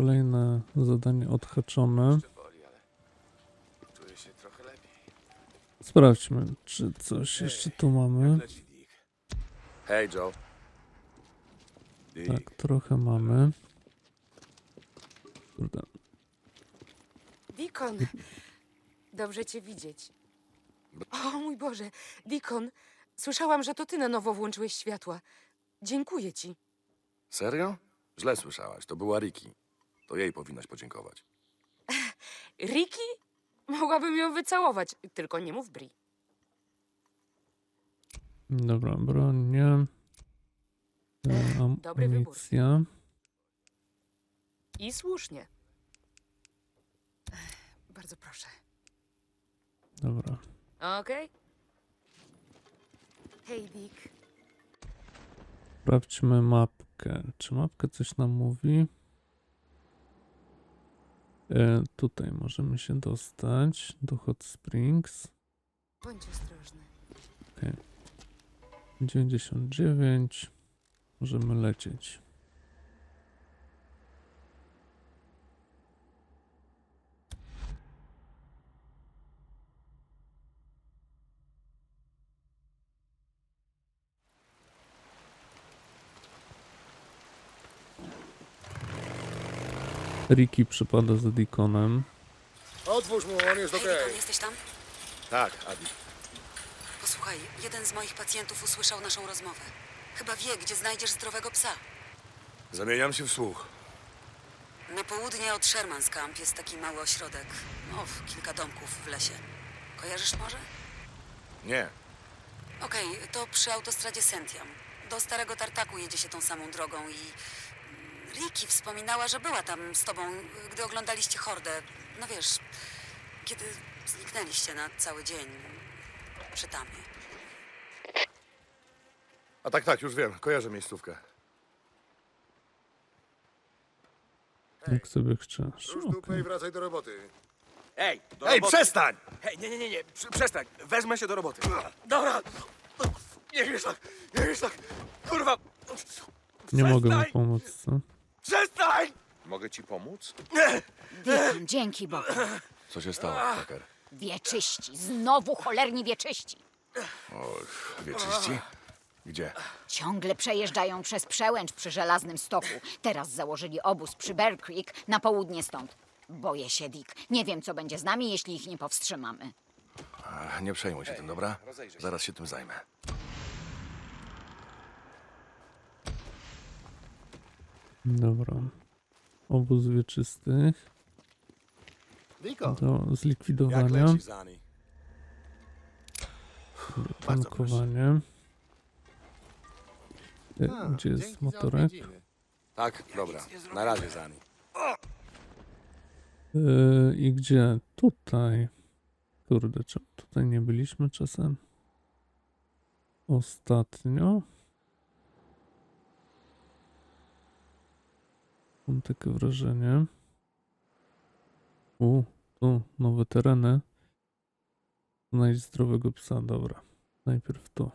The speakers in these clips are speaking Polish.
kolejne zadanie odhaczone. Jeszcze boli, ale czuję się trochę lepiej. Sprawdźmy, czy coś jeszcze tu mamy. Hej, Joe. Tak, trochę mamy. Kurde, Dikon! Dobrze cię widzieć. O mój Boże, Dikon, słyszałam, że to ty na nowo włączyłeś światła. Dziękuję ci. Serio? Źle słyszałaś. To była Riki. To jej powinnaś podziękować. Riki? Mogłabym ją wycałować, tylko nie mów Bri. dobra, broń nie. E, dobry wybór. Amunicja. I słusznie. Bardzo proszę. Dobra. Okej? Hej, Dick. Sprawdźmy mapkę. Czy mapka coś nam mówi? E, tutaj możemy się dostać do Hot Springs. Bądź ostrożny. 99. Możemy lecieć. Ricky przypada za Deaconem. Otwórz mu, on jest Hej, Deacon, jesteś tam? Tak, Adi. Posłuchaj, jeden z moich pacjentów usłyszał naszą rozmowę. Chyba wie, gdzie znajdziesz zdrowego psa. Zamieniam się w słuch. Na południe od Sherman's Camp jest taki mały ośrodek. No, w kilka domków w lesie. Kojarzysz może? Nie. Okej, to przy autostradzie Sentiam. Do Starego Tartaku jedzie się tą samą drogą i... Ricky wspominała, że była tam z tobą, gdy oglądaliście hordę. No wiesz, kiedy zniknęliście na cały dzień przy tamie. A tak, tak, już wiem. Kojarzę miejscówkę. Jak sobie chcesz. Już dupę i wracaj do roboty. Ej, do Ej, roboty. przestań! Hej, nie, nie, nie, nie, Prze- przestań. Wezmę się do roboty. Dobra. Nie wiesz tak, nie wiesz tak. Kurwa. Nie mogę mu Przestań! pomóc, co? Mogę ci pomóc? Witam, dzięki Bogu. Co się stało, Tucker? Wieczyści, znowu cholerni wieczyści. O, wieczyści? Gdzie? Ciągle przejeżdżają przez przełęcz przy Żelaznym Stoku. Teraz założyli obóz przy Bear Creek na południe stąd. Boję się, Dick. Nie wiem, co będzie z nami, jeśli ich nie powstrzymamy. A, nie przejmuj się tym, dobra? Zaraz się tym zajmę. Dobra. Obóz wieczystych do zlikwidowania. Tankowanie. E, Gdzie jest motorek? Tak, dobra. Na razie, Zani. E, I gdzie? Tutaj. Kurde, czemu tutaj nie byliśmy czasem? Ostatnio. Mam takie wrażenie. U, tu nowe tereny. Znajdź zdrowego psa, dobra. Najpierw tu.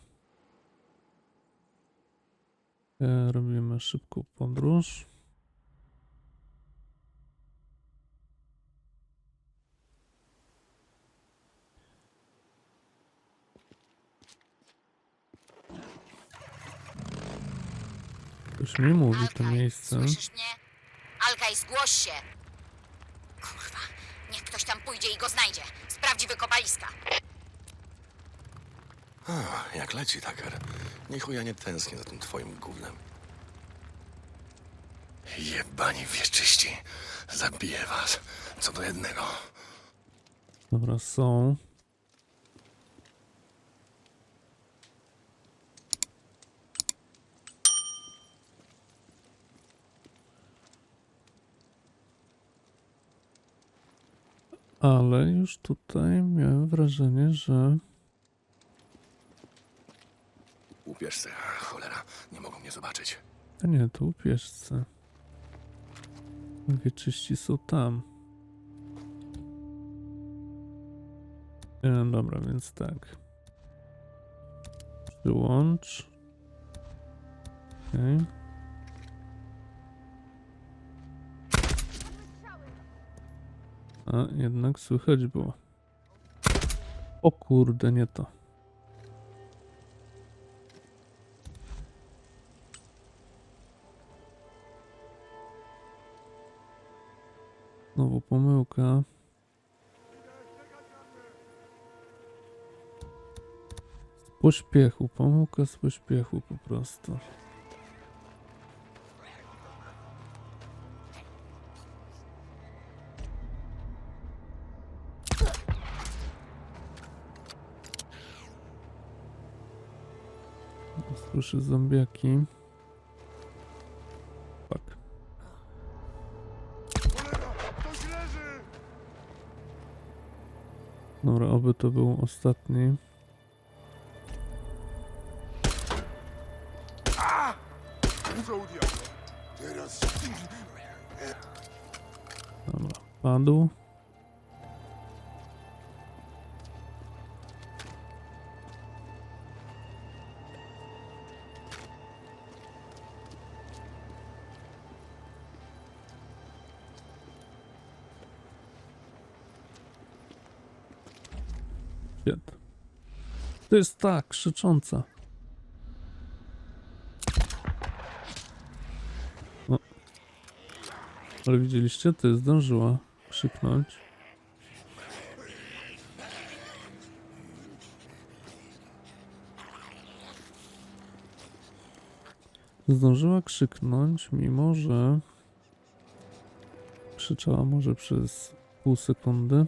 E, robimy szybką podróż. Ktoś mi mówi to miejsce. słyszysz mnie? Alkaj, zgłoś się! Kurwa, niech ktoś tam pójdzie i go znajdzie. Sprawdzi wykopaliska. Jak leci, Tucker. Niech ja nie tęsknię za tym twoim gównem. Jebani wieczyści. Zabiję was. Co do jednego. Dobra, są. Ale już tutaj miałem wrażenie, że Upierz se. Cholera. Nie mogą mnie zobaczyć. A nie, tu pieszce. Wieczyści są tam. E, dobra, więc tak. Przyłącz. Okej. A jednak słychać było. O kurde, nie to. Znowu pomyłka. Z pośpiechu, pomyłka z pośpiechu po prostu. Słyszę zombiaki. Fuck. Dobra, oby to był ostatni. Dobra, padł. To jest ta krzycząca. No. Ale widzieliście, ty zdążyła krzyknąć. Zdążyła krzyknąć, mimo że krzyczała może przez pół sekundy.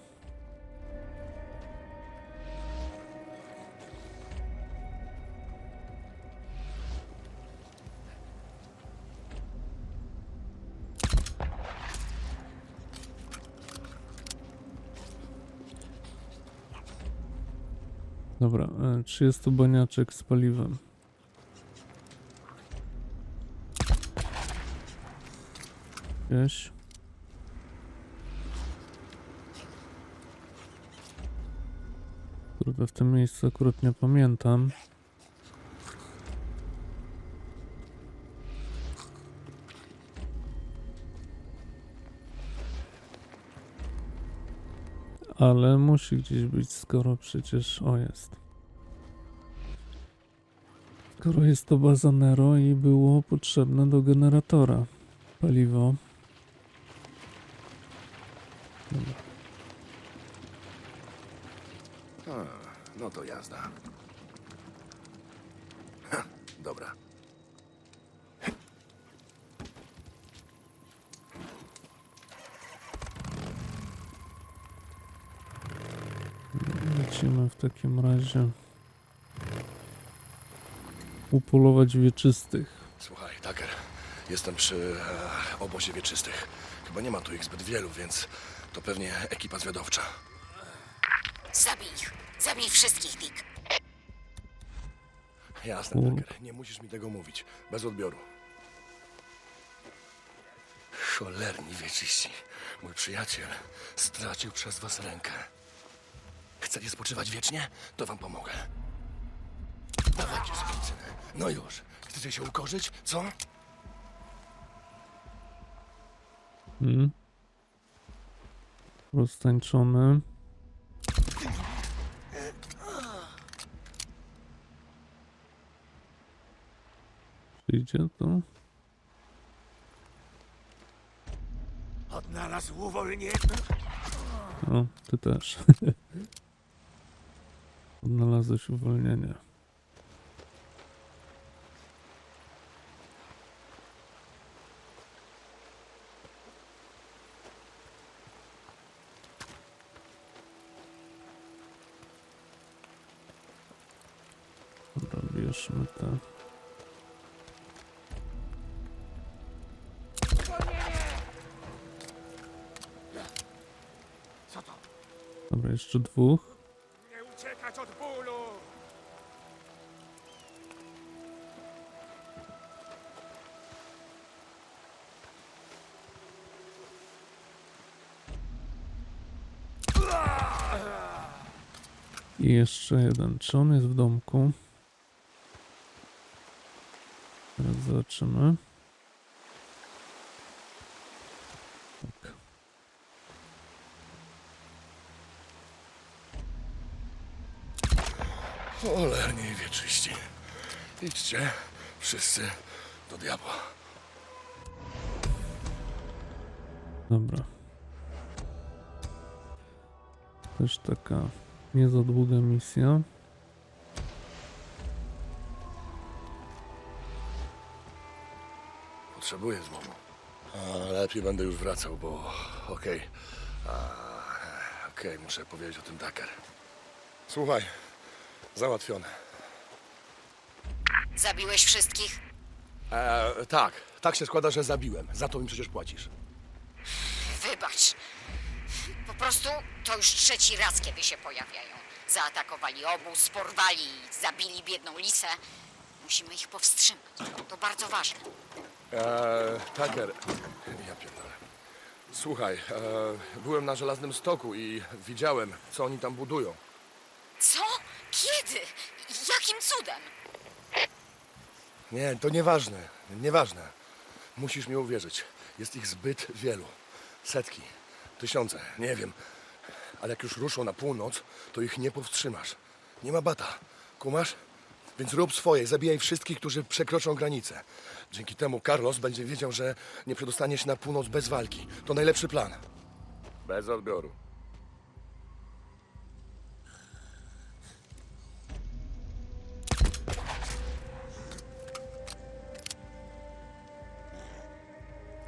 Dobra, e, czy jest tu baniaczek z paliwem? Gdzieś. Kurde, w tym miejscu akurat nie pamiętam. Ale musi gdzieś być, skoro przecież... O, jest. Skoro jest to baza Nero i było potrzebne do generatora paliwo. Dobra. A, no to jazda. Ha, dobra. Lecimy w takim razie upolować wieczystych. Słuchaj, Tucker, jestem przy e, obozie wieczystych. Chyba nie ma tu ich zbyt wielu, więc to pewnie ekipa zwiadowcza. Zabij ich. Zabij wszystkich, Dick. Jasne, Tucker, nie musisz mi tego mówić. Bez odbioru. Cholerni wieczyści. Mój przyjaciel stracił przez was rękę. Chcecie spoczywać wiecznie? To wam pomogę. Dawajcie skurczyny. No już. Chcecie się ukorzyć? Co? Hmm. Roztańczony. Przyjdzie to? Odnalazł uwolnienie. O, ty też. Odnalazłeś uwolnienie. Co to? Dobra, jeszcze dwóch. Nie uciekać od bólu! I jeszcze jeden. Czy on jest w domku? zobaczymy. Tak. Cholernie wieczyści. Idźcie wszyscy do diabła. Dobra. Też taka nie za długa misja. Potrzebuję złomu. A lepiej będę już wracał, bo okej. A, Okej, muszę powiedzieć o tym Dakar. Słuchaj, załatwione. Zabiłeś wszystkich? E, tak, tak się składa, że zabiłem. Za to mi przecież płacisz. Wybacz. Po prostu to już trzeci raz, kiedy się pojawiają. Zaatakowali obóz, porwali i zabili biedną lisę. Musimy ich powstrzymać. To bardzo ważne. E, Tucker, ja pierdolę. Słuchaj, e, byłem na Żelaznym Stoku i widziałem, co oni tam budują. Co? Kiedy? Jakim cudem? Nie, to nieważne, nieważne. Musisz mi uwierzyć. Jest ich zbyt wielu. Setki, tysiące, nie wiem. Ale jak już ruszą na północ, to ich nie powstrzymasz. Nie ma bata. Kumasz? Więc rób swoje, zabijaj wszystkich, którzy przekroczą granicę. Dzięki temu Carlos będzie wiedział, że nie przedostanie się na północ bez walki. To najlepszy plan. Bez odbioru.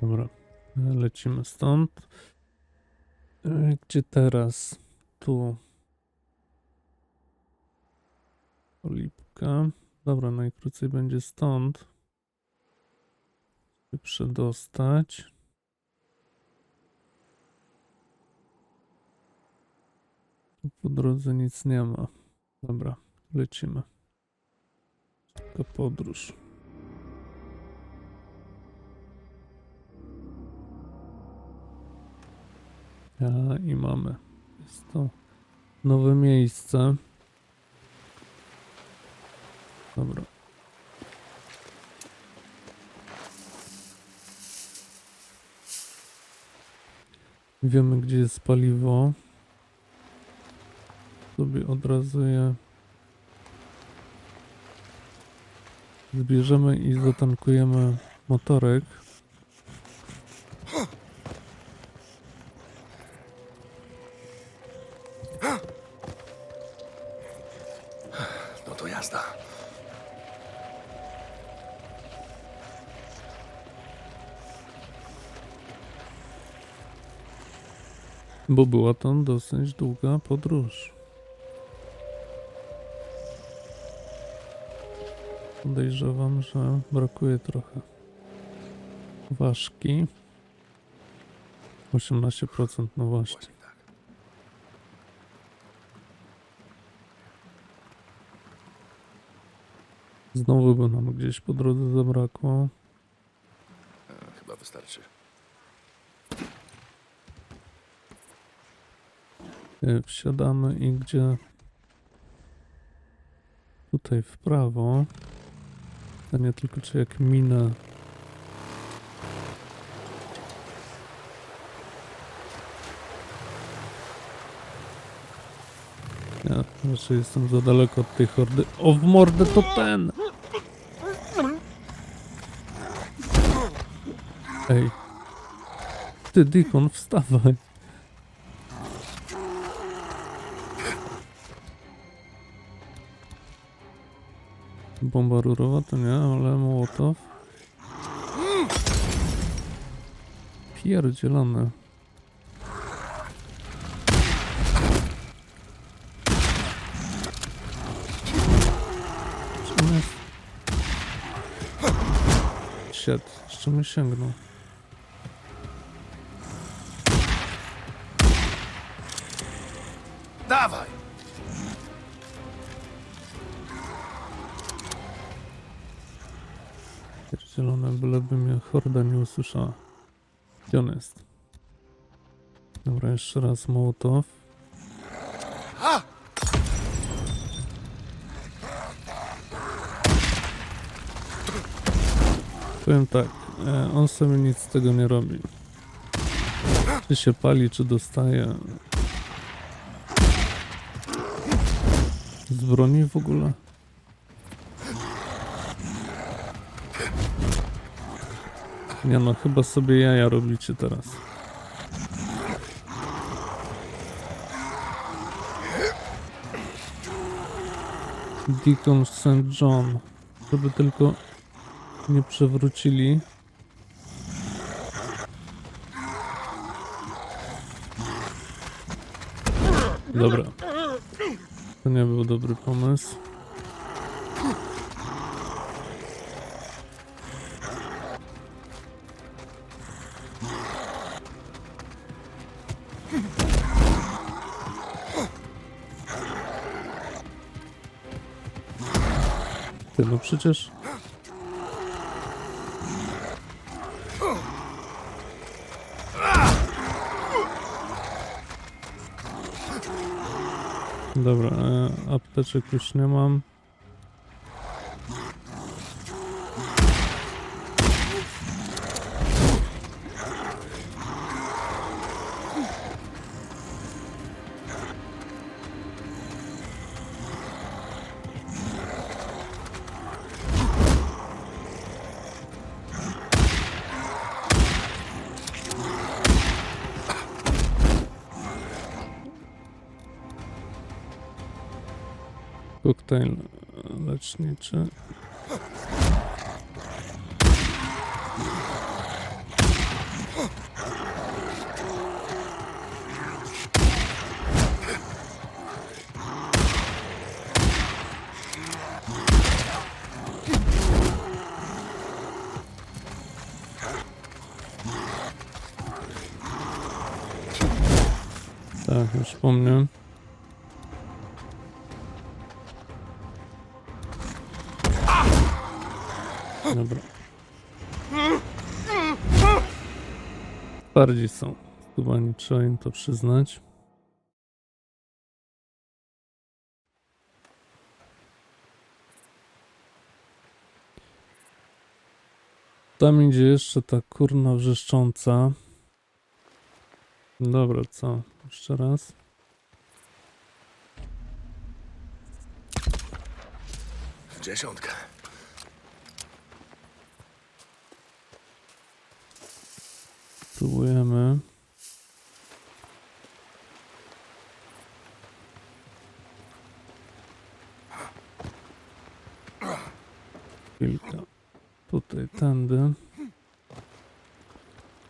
Dobra, lecimy stąd. E, Gdzie teraz? Tu. Olipka. Dobra, najkrócej będzie stąd. Przedostać. Tu po drodze nic nie ma. Dobra, lecimy. Tylko podróż. A, I mamy. Jest to nowe miejsce. Dobra. Wiemy, gdzie jest paliwo. Sobie od razu je zbierzemy i zatankujemy motorek. Bo była to dosyć długa podróż. Podejrzewam, że brakuje trochę ważki. 18% no właśnie. Znowu by nam gdzieś po drodze zabrakło. E, Chyba wystarczy. E, Wsiadamy i gdzie? Tutaj w prawo. A nie tylko czy jak minę. Ja raczej jestem za daleko od tej hordy. O w mordę to ten! Ej. Ty, Dikon, wstawaj. Bomba rurowa to nie, ale Mołotow. Jest? Shit, jeszcze mi sięgnął. Usłyszała. Gdzie on jest? Dobra, jeszcze raz Mołotow. Powiem tak, e, on sobie nic z tego nie robi. Czy się pali, czy dostaje. Z broni w ogóle? Nie no, chyba sobie jaja robicie teraz. Deacon St. John. Żeby tylko nie przewrócili. Dobra. To nie był dobry pomysł. Ty, no przecież... Dobra, e, apteczek już nie mam. Tak, już po mnie. Dobra. Bardziej są. Nie trzeba im to przyznać. Tam idzie jeszcze ta kurna wrzeszcząca. Dobra, co? Jeszcze raz. W dziesiątkę. Próbujemy. Kilka. Tutaj, tędy.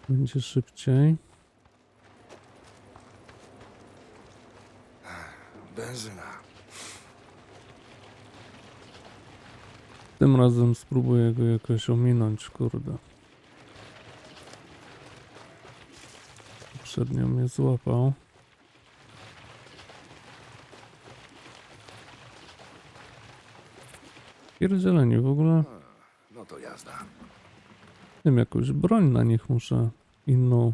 Będzie szybciej. Tym razem spróbuję go jakoś ominąć, kurde. Poprzednio mnie złapał. Pierdzielenie w ogóle. No to jazda. Wiem, jakąś broń na nich muszę inną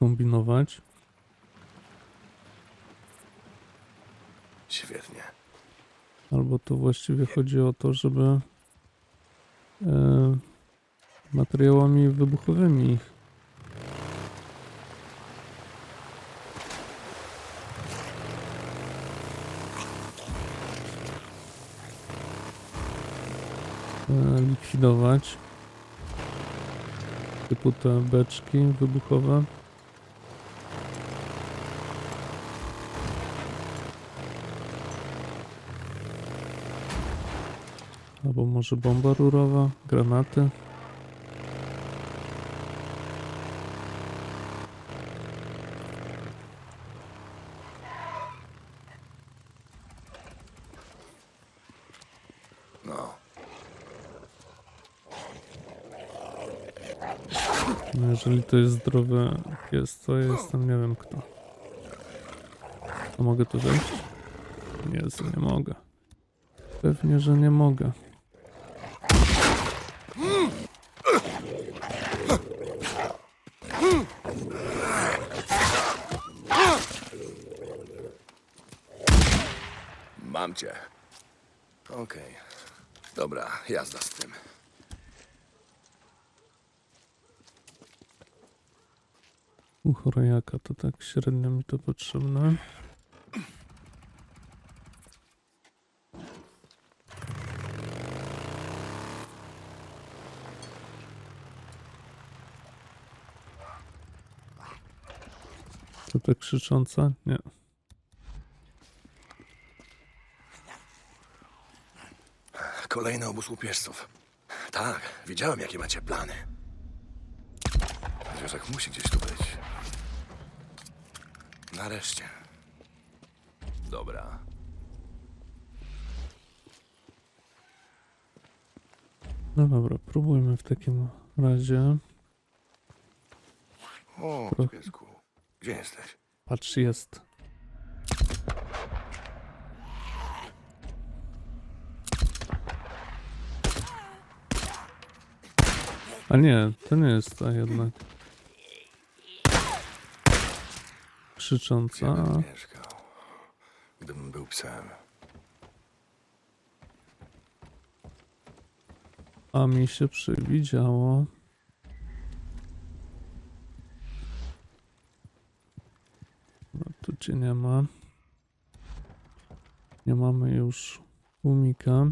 kombinować. Albo to właściwie chodzi o to, żeby e, materiałami wybuchowymi e, likwidować. Typu te beczki wybuchowe. Albo może bomba rurowa, granaty. No. Jeżeli to jest zdrowy pies, to jestem nie wiem kto. A mogę tu wejść? Jezu, nie mogę. Pewnie, że nie mogę. Mam cię. Okej. Dobra, jazda z tym. U chorojaka to tak średnio mi to potrzebne. To te krzyczące? Nie. Kolejny obóz łupieżców. Tak, widziałem, jakie macie plany. Zwierzak musi gdzieś tu być. Nareszcie. Dobra. No dobra, próbujmy w takim razie. O, piesku. Gdzie jesteś? Patrz, jest. A nie, to nie jest ta jednak. Krzycząca. Mieszkał? Gdybym był psem. A mi się przywidziało. No tu cię nie ma. Nie mamy już umika.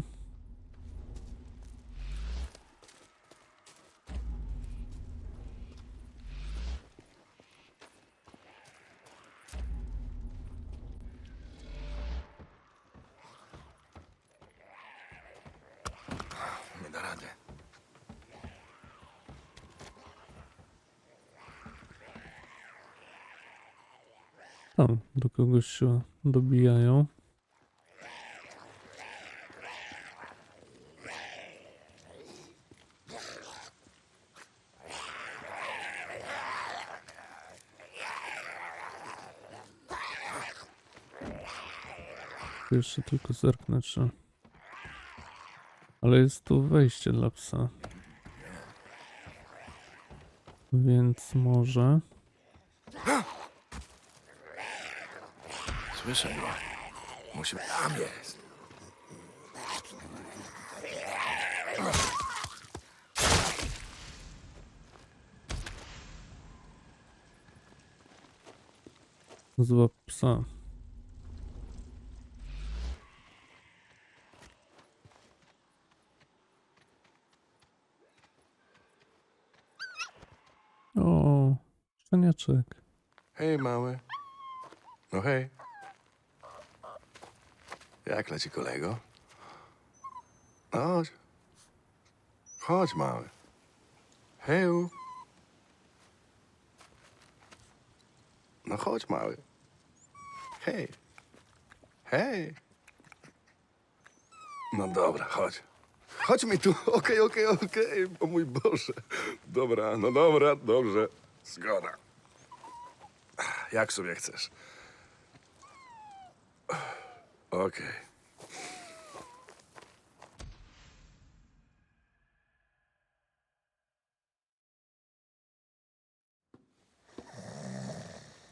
Tam do kogoś się dobijają. Jeszcze tylko zerknę, czy... Ale jest tu wejście dla psa. Więc może... Słyszę go. Musi... Tam jest. Złap psa. O, szczeniaczek. Hej, mały. No hej. Jak leci kolego? No chodź. Chodź, mały. Heju. No chodź, mały. Hej. Hej. No dobra, chodź. Chodź mi tu. Okej, okej, okej. O mój Boże. Dobra, no dobra, dobrze. Zgoda. Jak sobie chcesz. Okej.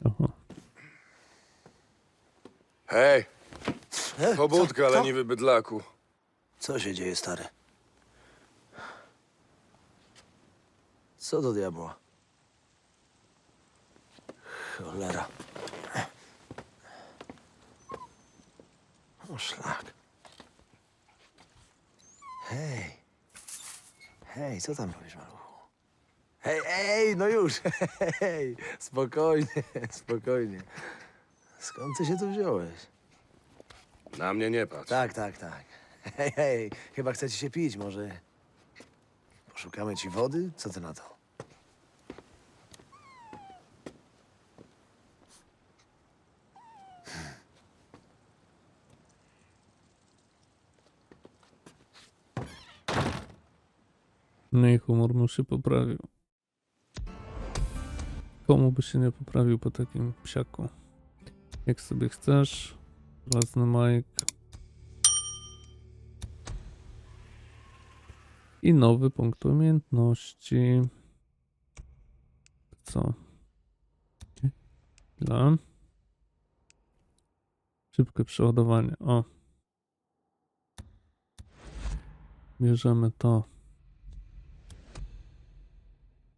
Oho. Hej, E, pobudka, co, co? leniwy bydlaku. Co się dzieje, stary? Co do diabła? Cholera. O, szlak. Hej. Hej, co tam robisz, maluchu? Hej, ej, no już. Hej, spokojnie, spokojnie. Skąd ty się tu wziąłeś? Na mnie nie patrz. Tak, tak, tak. Hej, hej, chyba chcecie się pić, może poszukamy ci wody? Co ty na to? No i humor mu się poprawił. Komu by się nie poprawił po takim psiaku? Jak sobie chcesz. Żelazny Mike. I nowy punkt umiejętności. Co? Chwila. Szybkie przeładowanie. O. Bierzemy to.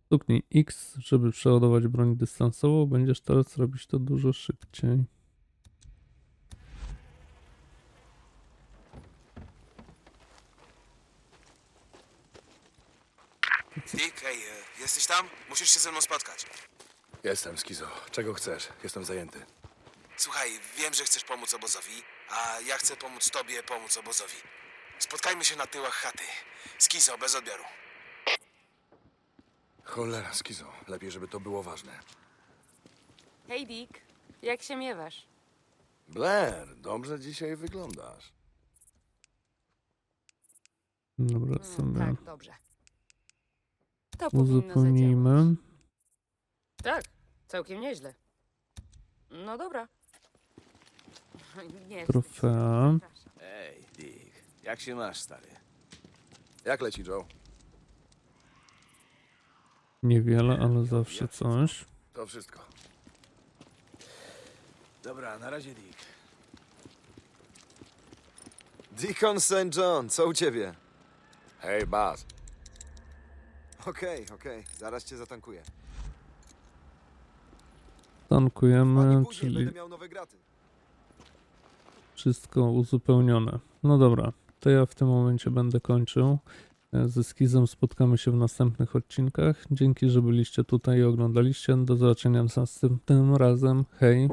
Stuknij X, żeby przeładować broń dystansową. Będziesz teraz robić to dużo szybciej. Dick, ej, e, jesteś tam? Musisz się ze mną spotkać. Jestem, Skizo. Czego chcesz? Jestem zajęty. Słuchaj, wiem, że chcesz pomóc obozowi, a ja chcę pomóc tobie pomóc obozowi. Spotkajmy się na tyłach chaty. Skizo, bez odbioru. Cholera, Skizo. Lepiej, żeby to było ważne. Hej, Dick. Jak się miewasz? Blair, dobrze dzisiaj wyglądasz. Dobra, Mm, sobie tak, dobrze. To powinno zadziałać. uzupełnijmy. Tak, całkiem nieźle. No dobra. Nie, Trofea. Ej, Dick, jak się masz, stary? Jak leci, Joe? Niewiele, ale zawsze coś. To wszystko. Dobra, na razie, Dick. Deacon St. John, co u ciebie? Hej, Baz. Okej, okej, zaraz cię zatankuję. Ani Tankujemy, później czyli będę miał nowe graty. wszystko uzupełnione. No dobra, to ja w tym momencie będę kończył. E, Ze skizem spotkamy się w następnych odcinkach. Dzięki, że byliście tutaj i oglądaliście. Do zobaczenia następnym razem. Hej!